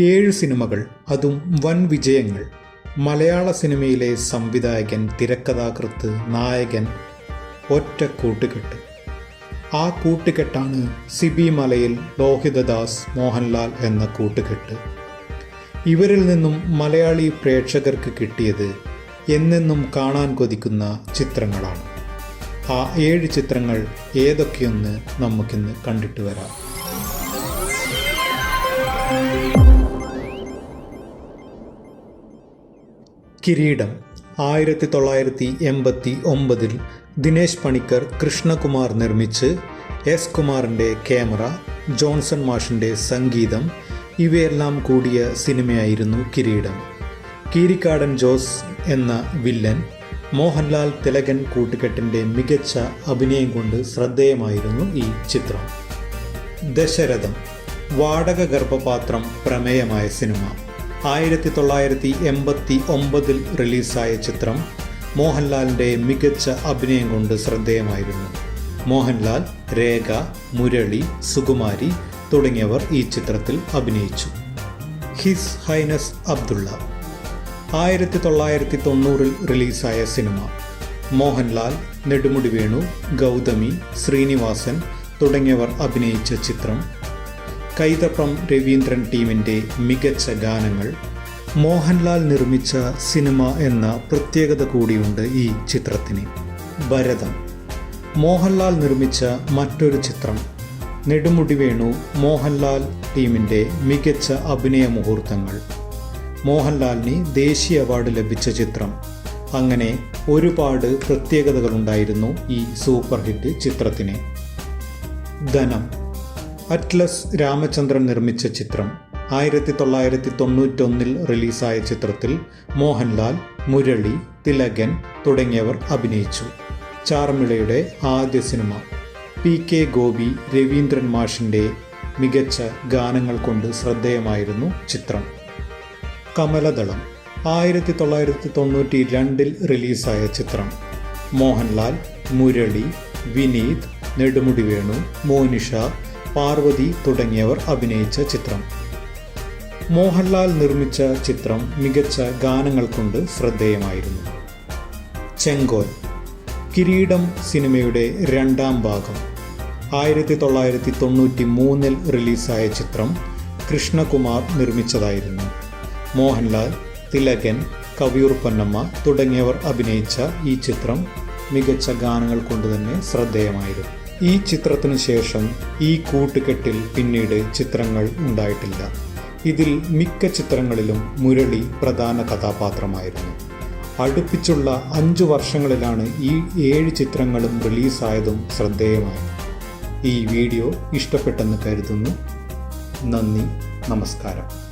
ഏഴ് സിനിമകൾ അതും വൻ വിജയങ്ങൾ. മലയാള സിനിമയിലെ സംവിധായകൻ തിരക്കഥാകൃത്ത് നായകൻ ഒറ്റ കൂട്ടുകെട്ട്. ആ കൂട്ടുകെട്ടാണ് സിബി മലയിൽ ലോഹിതദാസ് മോഹൻലാൽ എന്ന കൂട്ടുകെട്ട്. ഇവരിൽ നിന്നും മലയാളി പ്രേക്ഷകർക്ക് കിട്ടിയത് എന്നെന്നും കാണാൻ കൊതിക്കുന്ന ചിത്രങ്ങളാണ്. ആ ഏഴ് ചിത്രങ്ങൾ ഏതൊക്കെയൊന്ന് നമുക്കിന്ന് കണ്ടിട്ട് വരാം. കിരീടം ആയിരത്തി തൊള്ളായിരത്തി എൺപത്തി ഒമ്പതിൽ ദിനേശ് പണിക്കർ കൃഷ്ണകുമാർ നിർമ്മിച്ച് എസ് കുമാറിന്റെ ക്യാമറ ജോൺസൺ മാഷിന്റെ സംഗീതം ഇവയെല്ലാം കൂടിയ സിനിമയായിരുന്നു കിരീടം. കീരിക്കാടൻ ജോസ് എന്ന വില്ലൻ മോഹൻലാൽ തിലകൻ കൂട്ടുകെട്ടിന്റെ മികച്ച അഭിനയം കൊണ്ട് ശ്രദ്ധേയമായിരുന്നു ഈ ചിത്രം. ദശരഥം വാടക ഗർഭപാത്രം പ്രമേയമായ സിനിമ. ആയിരത്തി തൊള്ളായിരത്തി എൺപത്തി ഒമ്പതിൽ റിലീസായ ചിത്രം മോഹൻലാലിന്റെ മികച്ച അഭിനയം കൊണ്ട് ശ്രദ്ധേയമായിരുന്നു. മോഹൻലാൽ രേഖ മുരളി സുകുമാരി തുടങ്ങിയവർ ഈ ചിത്രത്തിൽ അഭിനയിച്ചു. His highness Abdullah. ആയിരത്തി തൊള്ളായിരത്തി തൊണ്ണൂറിൽ റിലീസായ സിനിമ. മോഹൻലാൽ നെടുമുടി വേണു ഗൗതമി ശ്രീനിവാസൻ തുടങ്ങിയവർ അഭിനയിച്ച ചിത്രം കൈതപ്രം രവീന്ദ്രൻ ടീമിന്റെ മികച്ച ഗാനങ്ങൾ മോഹൻലാൽ നിർമ്മിച്ച സിനിമ എന്ന പ്രത്യേകത കൂടിയുണ്ട് ഈ ചിത്രത്തിന്. ഭരതം. മോഹൻലാൽ നിർമ്മിച്ച മറ്റൊരു ചിത്രം നെടുമുടി വേണു മോഹൻലാൽ ടീമിന്റെ മികച്ച അഭിനയ മുഹൂർത്തങ്ങൾ. മോഹൻലാലിന് ദേശീയ അവാർഡ് ലഭിച്ച ചിത്രം. അങ്ങനെ ഒരുപാട് പ്രത്യേകതകളുണ്ടായിരുന്നു ഈ സൂപ്പർ ഹിറ്റ് ചിത്രത്തിന്. ധനം. അറ്റ്ലസ് രാമചന്ദ്രൻ നിർമ്മിച്ച ചിത്രം ആയിരത്തി തൊള്ളായിരത്തി തൊണ്ണൂറ്റൊന്നിൽ റിലീസായ ചിത്രത്തിൽ മോഹൻലാൽ മുരളി തിലകൻ തുടങ്ങിയവർ അഭിനയിച്ചു. ചാർമിളയുടെ ആദ്യ സിനിമ പി കെ ഗോപി രവീന്ദ്രൻ മാഷിന്റെ മികച്ച ഗാനങ്ങൾ കൊണ്ട് ശ്രദ്ധേയമായിരുന്നു ചിത്രം. കമലദളം ആയിരത്തി തൊള്ളായിരത്തി തൊണ്ണൂറ്റി രണ്ടിൽ റിലീസായ ചിത്രം. മോഹൻലാൽ മുരളി വിനീത് നെടുമുടി വേണു മോനിഷ പാർവതി തുടങ്ങിയവർ അഭിനയിച്ച ചിത്രം. മോഹൻലാൽ നിർമ്മിച്ച ചിത്രം മികച്ച ഗാനങ്ങൾ കൊണ്ട് ശ്രദ്ധേയമായിരുന്നു. ചെങ്കോൽ. കിരീടം സിനിമയുടെ രണ്ടാം ഭാഗം. ആയിരത്തി തൊള്ളായിരത്തി തൊണ്ണൂറ്റി മൂന്നിൽ റിലീസായ ചിത്രം കൃഷ്ണകുമാർ നിർമ്മിച്ചതായിരുന്നു. മോഹൻലാൽ തിലകൻ കവിയൂർ പൊന്നമ്മ തുടങ്ങിയവർ അഭിനയിച്ച ഈ ചിത്രം മികച്ച ഗാനങ്ങൾ കൊണ്ടുതന്നെ ശ്രദ്ധേയമായിരുന്നു. ഈ ചിത്രത്തിനു ശേഷം ഈ കൂട്ടുകെട്ടിൽ പിന്നീട് ചിത്രങ്ങൾ ഉണ്ടായിട്ടില്ല. ഇതിൽ മിക്ക ചിത്രങ്ങളിലും മുരളി പ്രധാന കഥാപാത്രമായിരുന്നു. അടുപ്പിച്ചുള്ള അഞ്ചു വർഷങ്ങളിലാണ് ഈ ഏഴ് ചിത്രങ്ങളും റിലീസായതും ശ്രദ്ധേയമായത് ഈ വീഡിയോ ഇഷ്ടപ്പെട്ടെന്ന് കരുതുന്നു. നന്ദി നമസ്കാരം.